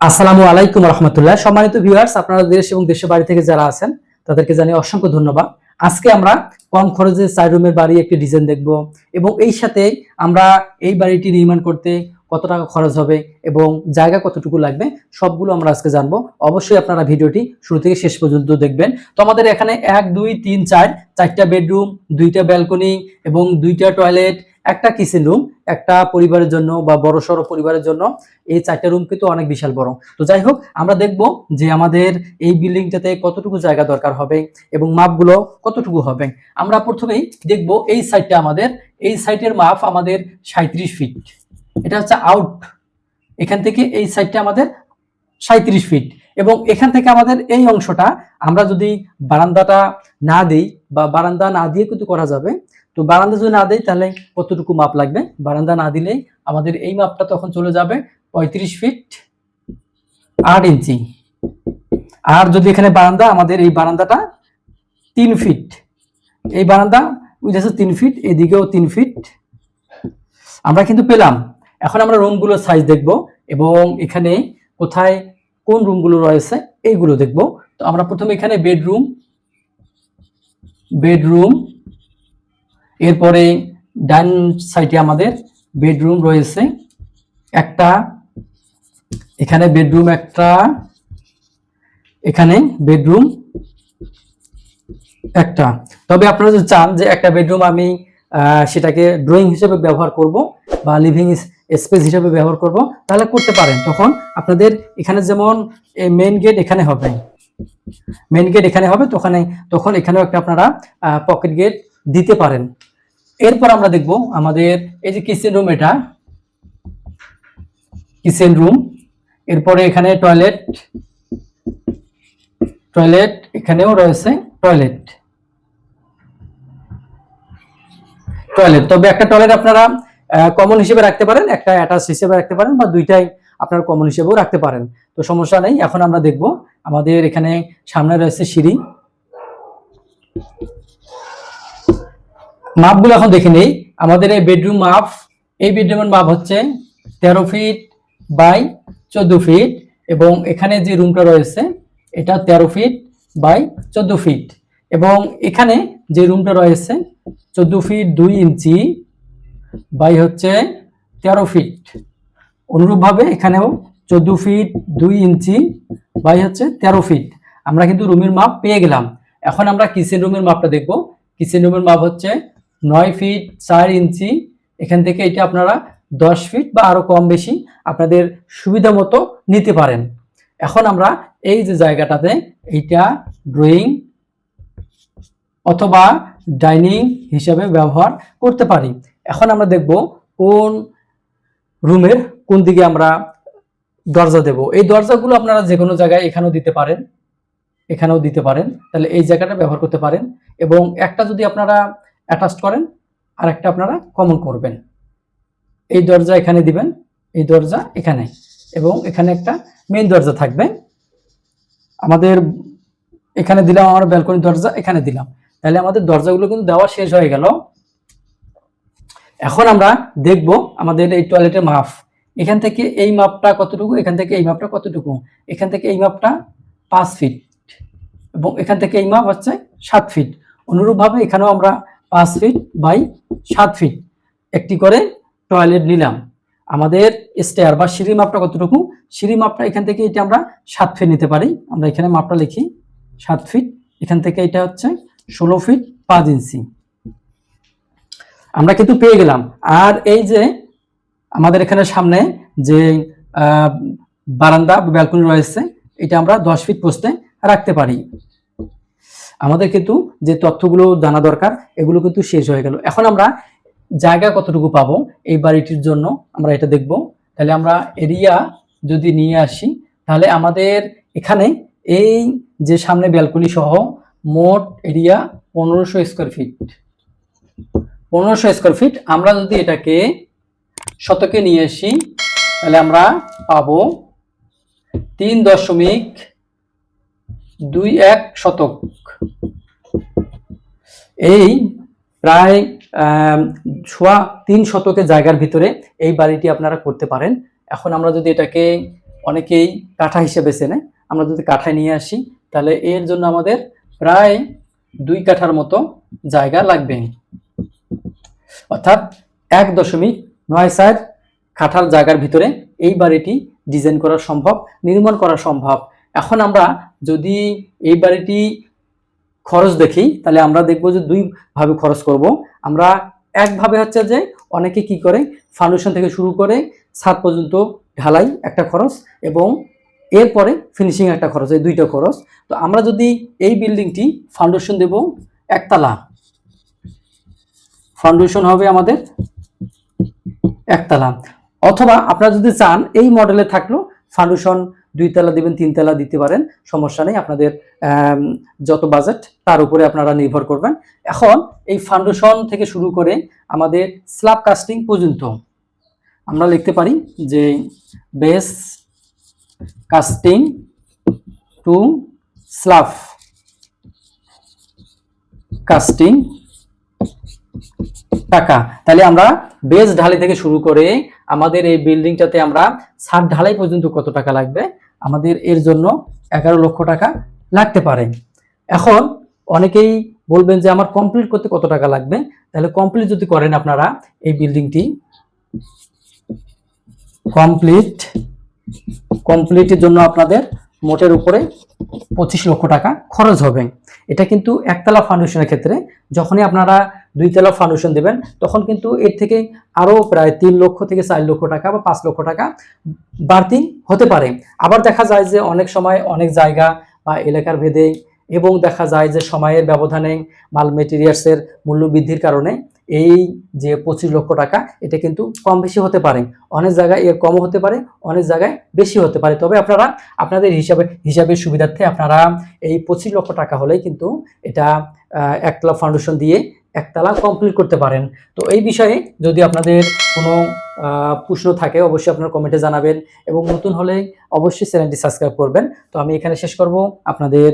আসসালামু আলাইকুম রহমতুল্লাহ। সম্মানিত ভিউয়ার্স আপনারা দেশ এবং দেশের বাড়ি থেকে যারা আছেন, তাদেরকে জানিয়ে অসংখ্য ধন্যবাদ। আজকে আমরা কম খরচে চার রুমের বাড়ি একটি ডিজাইন দেখব এবং এই সাথে আমরা এই বাড়িটি নির্মাণ করতে কত টাকা খরচ হবে এবং জায়গা কতটুকু লাগবে, সবগুলো আমরা আজকে জানব। অবশ্যই আপনারা ভিডিওটি শুরু থেকে শেষ পর্যন্ত দেখবেন। তো আমাদের এখানে এক, দুই, তিন, চার, চারটা বেডরুম দুইটা ব্যালকনি এবং দুইটা টয়লেট একটা কিচেন রুম, একটা পরিবারের জন্য বা বড় সড়ো পরিবারের জন্য এই চারটা রুম কিন্তু অনেক বিশাল বড়। তো যাই হোক, আমরা দেখব যে আমাদের এই বিল্ডিংটাতে কতটুকু জায়গা দরকার হবে এবং মাপগুলো কতটুকু হবে। আমরা প্রথমেই দেখব এই সাইডটা আমাদের। এই সাইটের মাপ আমাদের সাঁত্রিশ ফিট এটা হচ্ছে আউট এখান থেকে এই সাইডটা আমাদের সাঁত্রিশ ফিট এবং এখান থেকে আমাদের এই অংশটা আমরা যদি বারান্দাটা না দিই বা বারান্দা না দিয়ে কিন্তু করা যাবে তো বারান্দা যদি না দেই, তাহলে কতটুকু মাপ লাগবে? বারান্দা না দিলেই আমাদের এই মাপটা তখন চলে যাবে পঁয়ত্রিশ ফিট আট ইঞ্চি। আর যদি এখানে বারান্দা, আমাদের এই বারান্দাটা তিন ফিট। এই বারান্দা উইথ আছে তিন ফিট, এদিকেও তিন ফিট। আমরা কিন্তু পেলাম। এখন আমরা রুমগুলোর সাইজ দেখব এবং এখানে কোথায় কোন রুমগুলো রয়েছে, এইগুলো দেখব। তো আমরা প্রথমে এখানে বেডরুম বেডরুম এরপরে ডান সাইডে আমাদের বেডরুম রয়েছে। একটা, এখানে বেডরুম একটা, এখানে বেডরুম একটা। তবে আপনারা যদি চান যে একটা বেডরুম আমি সেটাকে ড্রয়িং হিসেবে ব্যবহার করব বা লিভিং স্পেস হিসেবে ব্যবহার করব, তাহলে করতে পারেন। তখন আপনাদের এখানে যেমন মেইন গেট এখানে হবে। মেইন গেট এখানে হবে তো ওখানে তখন এখানেও একটা আপনারা পকেট গেট দিতে পারেন। এরপর আমরা দেখব আমাদের এই যে কিচেন রুম এটা। কিচেন রুম এরপরে এখানে টয়লেট টয়লেট এখানেও রয়েছে টয়লেট টয়লেট তবে একটা টয়লেট আপনারা কমন হিসেবে রাখতে পারেন, একটা অ্যাটাচ হিসেবে রাখতে পারেন বা দুইটাই আপনার কমন হিসেবেও রাখতে পারেন। তো সমস্যা নেই, এখন আমরা দেখব আমাদের এখানে সামনে রয়েছে সিঁড়ি। মাপগুলো এখন দেখে নেই। আমাদের এই বেডরুম মাপ, এই বেডরুমের মাপ হচ্ছে তেরো ফিট বাই চোদ্দ ফিট এবং এখানে যে রুমটা রয়েছে, এটা তেরো ফিট বাই চোদ্দ ফিট এবং এখানে যে রুমটা রয়েছে, চোদ্দ ফিট দুই ইঞ্চি বাই হচ্ছে তেরো ফিট অনুরূপভাবে এখানেও চোদ্দ ফিট দুই ইঞ্চি বাই হচ্ছে তেরো ফিট আমরা কিন্তু রুমের মাপ পেয়ে গেলাম। এখন আমরা কিচেন রুমের মাপটা দেখব। কিচেন রুমের মাপ হচ্ছে নয় ফিট চার ইঞ্চি। এখান থেকে এটা আপনারা দশ ফিট বা আরও কম বেশি আপনাদের সুবিধা মতো নিতে পারেন। এখন আমরা এই যে জায়গাটাতে এইটা ড্রয়িং অথবা ডাইনিং হিসাবে ব্যবহার করতে পারি। এখন আমরা দেখব কোন রুমের কোন দিকে আমরা দরজা দেব। এই দরজাগুলো আপনারা যে কোনো জায়গায় এখানেও দিতে পারেন, এখানেও দিতে পারেন। তাহলে এই জায়গাটা ব্যবহার করতে পারেন। এবং একটা যদি আপনারা অ্যাটাচ করেন আর একটা আপনারা কমন করবেন। এই দরজা এখানে দিবেন, এই দরজা এখানে এবং এখানে একটা মেইন দরজা থাকবে। আমাদের এখানে দিলাম আমার ব্যালকনি দরজা, এখানে দিলাম। তাহলে আমাদের দরজাগুলো কিন্তু দেওয়া শেষ হয়ে গেল। এখন আমরা দেখব আমাদের এই টয়লেটের মাপ। এখান থেকে এই মাপটা কতটুকু, এখান থেকে এই মাপটা কতটুকু? এখান থেকে এই মাপটা পাঁচ ফিট এবং এখান থেকে এই মাপ হচ্ছে সাত ফিট অনুরূপভাবে এখানেও আমরা পাঁচ ফিট বাই সাত ফিট একটি করে টয়লেট নিলাম। আমাদের স্টেয়ার বা সিঁড়ি মাপটা কতটুকু? সিঁড়ি মাপটা এখান থেকে এটা আমরা সাত ফিট নিতে পারি। আমরা এখানে মাপটা লিখি। সাত ফিট এখান থেকে এটা হচ্ছে ষোলো ফিট পাঁচ ইঞ্চি আমরা কিন্তু পেয়ে গেলাম। আর এই যে আমাদের এখানে সামনে যে বারান্দা ব্যালকনি রয়েছে, এটা আমরা দশ ফিট পোস্টে রাখতে পারি। আমাদের কিন্তু যে তথ্যগুলো জানা দরকার, এগুলো কিন্তু শেষ হয়ে গেল। এখন আমরা জায়গা কতটুকু পাবো এই বাড়িটির জন্য আমরা এটা দেখব। তাহলে আমরা এরিয়া যদি নিয়ে আসি, তাহলে আমাদের এখানে এই যে সামনে ব্যালকনি সহ মোট এরিয়া পনেরোশো স্কোয়ার ফিট পনেরোশো স্কোয়ার ফিট আমরা যদি এটাকে শতকে নিয়ে আসি, তাহলে আমরা পাবো তিন দশমিক দুই এক শতক। এই প্রায় সোয়া তিন শতকের জায়গার ভিতরে এই বাড়িটি আপনারা করতে পারেন। এখন আমরা যদি এটাকে অনেকেই কাঠা হিসেবে চেনে, আমরা যদি কাঠায় নিয়ে আসি, তাহলে এর জন্য আমাদের প্রায় দুই কাঠার মতো জায়গা লাগবে। অর্থাৎ এক দশমিক নয় চার কাঠার জায়গার ভিতরে এই বাড়িটি ডিজাইন করা সম্ভব, নির্মাণ করা সম্ভব। এখন আমরা যদি এই বাড়িটি খরচ দেখি, তাহলে আমরা দেখব যে দুই ভাবে খরচ করব। আমরা একভাবে হচ্ছে যে অনেকে কি করে ফাউন্ডেশন থেকে শুরু করে ছাদ পর্যন্ত ঢালাই একটা খরচ এবং এরপরে ফিনিশিং একটা খরচ, এই দুইটা খরচ। তো আমরা যদি এই বিল্ডিংটি ফাউন্ডেশন দেব একতলা। ফাউন্ডেশন হবে আমাদের একতলা। অথবা আপনারা যদি চান, এই মডেলে থাকলেও ফাউন্ডেশন দুই তলা দিবেন, তিন তলা দিতে পারেন, সমস্যা নেই। আপনাদের যত বাজেট তার উপরে আপনারা নির্ভর করবেন। এখন এই ফাউন্ডেশন থেকে শুরু করে আমাদের স্ল্যাব কাস্টিং পর্যন্ত আমরা লিখতে পারি যে base casting to slab casting টাকা। তাহলে আমরা বেস ঢালাই থেকে শুরু করে আমাদের এই বিল্ডিংটাতে আমরা ছাদ ঢালাই পর্যন্ত কত টাকা লাগবে? আমাদের এর জন্য এগারো লক্ষ টাকা লাগতে পারে। এখন অনেকেই বলবেন যে আমার কমপ্লিট করতে কত টাকা লাগবে? তাহলে কমপ্লিট যদি করেন আপনারা এই বিল্ডিংটি। কমপ্লিট কমপ্লিটের জন্য আপনাদের মোটের উপরে পঁচিশ লক্ষ টাকা খরচ হবে। এটা কিন্তু একতলা ফাউন্ডেশনের ক্ষেত্রে যখনই আপনারা দুইতলা ফাউন্ডেশন দেবেন তখন কিন্তু এর থেকে আরও প্রায় তিন লক্ষ থেকে চার লক্ষ টাকা বা পাঁচ লক্ষ টাকা বাড়তি হতে পারে। আবার দেখা যায় যে অনেক সময় অনেক জায়গা বা এলাকার ভেদে এবং দেখা যায় যে সময়ের ব্যবধানে মাল মেটেরিয়ালসের মূল্য বৃদ্ধির কারণে এই যে পঁচিশ লক্ষ টাকা এটা কিন্তু কম বেশি হতে পারে। অনেক জায়গায় এর কমও হতে পারে অনেক জায়গায় বেশি হতে পারে। তবে আপনারা আপনাদের হিসাবে হিসাবের সুবিধার্থে আপনারা এই পঁচিশ লক্ষ টাকা হলেই কিন্তু এটা আহ, একতলা ফাউন্ডেশন দিয়ে একতলা কমপ্লিট করতে পারেন। তো এই বিষয়ে যদি আপনাদের কোনো প্রশ্ন থাকে, অবশ্যই আপনার কমেন্টে জানাবেন এবং নতুন হলে অবশ্যই চ্যানেলটি সাবস্ক্রাইব করবেন। তো আমি এখানে শেষ করব। আপনাদের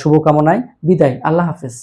শুভকামনায় বিদায়। আল্লাহ হাফেজ।